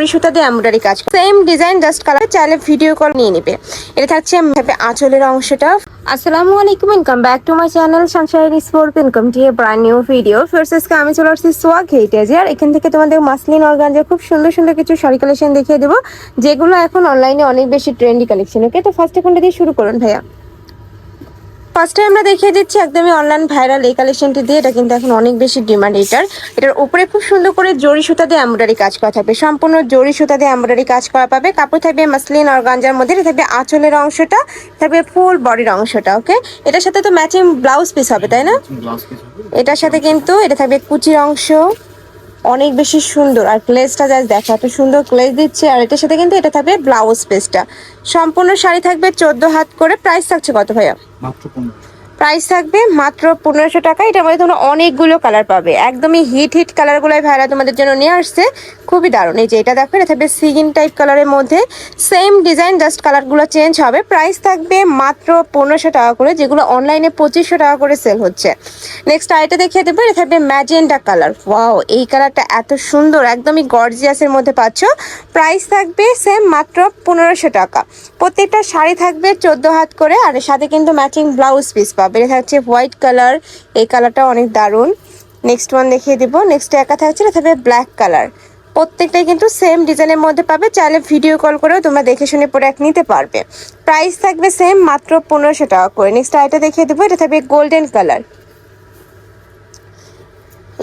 জরি সুতা দিয়ে এমব্রয়ডারি কাজ সেম ডিজাইন জাস্ট কালার চাইলে ভিডিও কল নিয়ে নিবে। এটা থাকছে আঁচলের অংশটা। আসসালামু আলাইকুম welcome back to my channel sunshine sport welcome to a brand new video first আজকে আমি চলে আসছি সোয়াগ হেরিটেজে আর এখান থেকে তোমাদের মাসলিন অর্গানজা খুব সুন্দর সুন্দর কিছু শাড়ি কালেকশন দেখিয়ে দেবো, যেগুলো এখন অনলাইনে অনেক বেশি ট্রেন্ডি কালেকশন ওকে তো ফার্স্ট এখানটা দিয়ে শুরু করুন ভাইয়া। ফার্স্টে আমরা দেখিয়ে দিচ্ছি একদমই অনলাইন ভাইরাল এই কালেকশনটি দিয়ে। এটা কিন্তু এখন অনেক বেশি ডিমান্ড এটার এটার উপরে খুব সুন্দর করে জরি সুতা দিয়ে এমব্রয়ডারি কাজ করা থাকবে। সম্পূর্ণ জরি সুতা দিয়ে এমব্রয়ডারি কাজ করা পাবে। কাপড় থাকবে মাসলিন আর গাঞ্জার মধ্যে। এটা থাকবে আঁচলের অংশটা থাকবে ফুল বডির অংশটা ওকে এটার সাথে তো ম্যাচিং ব্লাউজ পিস হবে তাই না? এটার সাথে কিন্তু এটা থাকবে কুচির অংশ। অনেক বেশি সুন্দর। আর ক্লেজটা যা দেখো এত সুন্দর ক্লেজ দিচ্ছে। আর এটার সাথে কিন্তু এটা থাকবে ব্লাউজ পেসটা সম্পূর্ণ শাড়ি থাকবে চোদ্দ হাত করে। প্রাইস থাকছে কত ভাইয়া? প্রাইস থাকবে মাত্র পনেরোশো টাকা। এটার মধ্যে তোমরা অনেকগুলো কালার পাবে। একদমই হিট হিট কালারগুলোই ভাইরা তোমাদের জন্য নিয়ে আসছে। খুবই দারুণ। এই যে এটা দেখো এটা থাকবে সিগিন টাইপ কালারের মধ্যে। সেম ডিজাইন, জাস্ট কালারগুলো চেঞ্জ হবে। প্রাইস থাকবে মাত্র পনেরোশো টাকা করে, যেগুলো অনলাইনে পঁচিশশো টাকা করে সেল হচ্ছে। নেক্সট আইটা দেখিয়ে দেবো, এটা থাকবে ম্যাজেন্টা কালার। ওয়াও, এই কালারটা এত সুন্দর, একদমই গর্জিয়াসের মধ্যে পাচ্ছ। প্রাইস থাকবে সেম মাত্র পনেরোশো টাকা। প্রত্যেকটা শাড়ি থাকবে চোদ্দ হাত করে, আর সাথে কিন্তু ম্যাচিং ব্লাউজ পিস পাবে। এটা থাকছে হোয়াইট কালার, এই কালারটা অনেক দারুণ। নেক্সট ওয়ান দেখিয়ে দিব, নেক্সট একা থাকছে, এটা থাকবে ব্ল্যাক কালার। প্রত্যেকটাই কিন্তু সেম ডিজাইনের মধ্যে পাবে। চাইলে ভিডিও কল করেও তোমরা দেখে শুনে প্রোডাক্ট নিতে পারবে। প্রাইস থাকবে সেম মাত্র পনেরোশো টাকা করে। নেক্সট আইটা দেখিয়ে দেবো এটা থাকবে গোল্ডেন কালার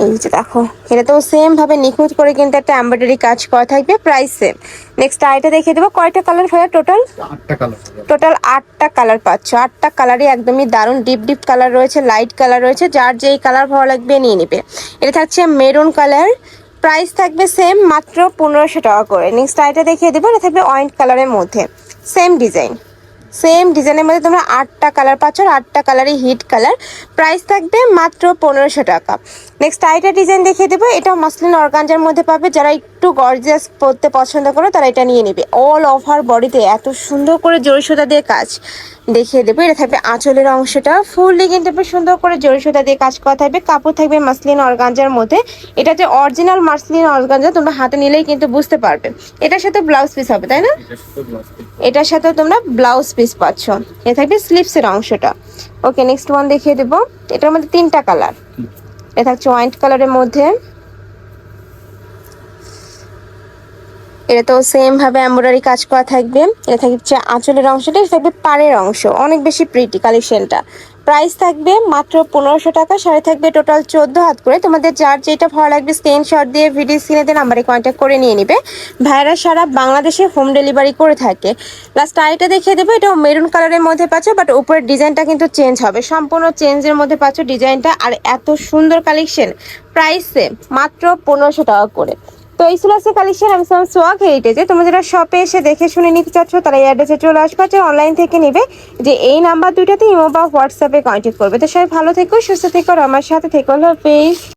এই যে দেখো এটা তো সেম ভাবে নিখুঁত করে কিন্তু একটা এমব্রয়ডারি কাজ করা থাকবে প্রাইস সেম নেক্সট আইটা দেখিয়ে দেবো কয়টা কালার ভাইয়া টোটাল আটটা কালার টোটাল আটটা কালার পাচ্ছ। আটটা কালারই একদমই দারুণ ডিপ ডিপ কালার রয়েছে লাইট কালার রয়েছে। যার যেই কালার ভালো লাগবে নিয়ে নেবে। এটা থাকছে মেরুন কালার প্রাইস থাকবে সেম মাত্র পনেরোশো টাকা করে। নেক্সট আইটা দেখিয়ে দেবো, এটা থাকবে অয়েন্ট কালারের মধ্যে। সেম ডিজাইন সেম ডিজাইনের মধ্যে তোমরা আটটা কালার পাচ্ছ আটটা কালারই হিট কালার প্রাইস থাকবে মাত্র পনেরোশো টাকা। নেক্সট আইটা ডিজাইন দেখিয়ে দেবো। এটা মসলিন অর্গানজার মধ্যে পাবে। যারা একটু গর্জিয়াস পরতে পছন্দ করে, তারা এটা নিয়ে নেবে। অল ওভার বডিতে এত সুন্দর করে জড়ি সুতা দিয়ে কাজ দেখিয়ে দেবো। এটা থাকবে আঁচলের অংশটা। ফুললি কিন্তু সুন্দর করে জড়ি সুতা দিয়ে কাজ করা থাকবে। কাপড় থাকবে মাসলিন অর্গানজার মধ্যে। এটা যে অরিজিনাল মাসলিন অর্গানজা তোমরা হাতে নিলেই কিন্তু বুঝতে পারবে। এটার সাথে ব্লাউজ পিস হবে, তাই না? এটার সাথে তোমরা ব্লাউজ পিস পাচ্ছ। এ থাকবে স্লিপসের অংশটা। ওকে নেক্সট ওয়ান দেখিয়ে দেবো। এটার মধ্যে তিনটা কালার এ থাকছে হোয়াইট কালারের মধ্যে। এটা তো সেম ভাবে এমব্রয়ডারি কাজ করা থাকবে। এটা থাকছে আঁচলের অংশটা, এটা থাকবে পাড়ের অংশ। অনেক বেশি প্রিটি কালেকশনটা। প্রাইস থাকবে মাত্র পনেরোশো টাকা, শাড়ি থাকবে টোটাল চোদ্দ হাত করে। তোমাদের যার যেটা ভালো লাগবে স্ক্রিনশট দিয়ে ভিডিও স্ক্রিনে দিয়ে নাম্বারে কন্ট্যাক্ট করে নিয়ে নিবে। ভাইরা সারা বাংলাদেশে হোম ডেলিভারি করে থাকে। লাস্ট আইটা দেখিয়ে দেবো এটা মেরুন কালারের মধ্যে পাচ্ছ বাট উপরের ডিজাইনটা কিন্তু চেঞ্জ হবে। সম্পূর্ণ চেঞ্জের মধ্যে পাচ্ছ ডিজাইনটা আর এত সুন্দর কালেকশন প্রাইসে মাত্র পনেরোশো টাকা করে। তো এই ছিল আজকে কালেকশন, আমি সাম সোয়াক হেরিটেজে তোমরা যারা শপে এসে দেখে শুনে নিতে চাচ্ছ, তারা এই অ্যাড্রেসে চলে আসবে যে অনলাইন থেকে নেবে, যে এই নাম্বার দুইটাতে ইমো বা হোয়াটসঅ্যাপে কন্ট্যাক্ট করবে। তো সবাই ভালো থেকো, সুস্থ থেকো, আর আমার সাথে থেকো হলো পেজ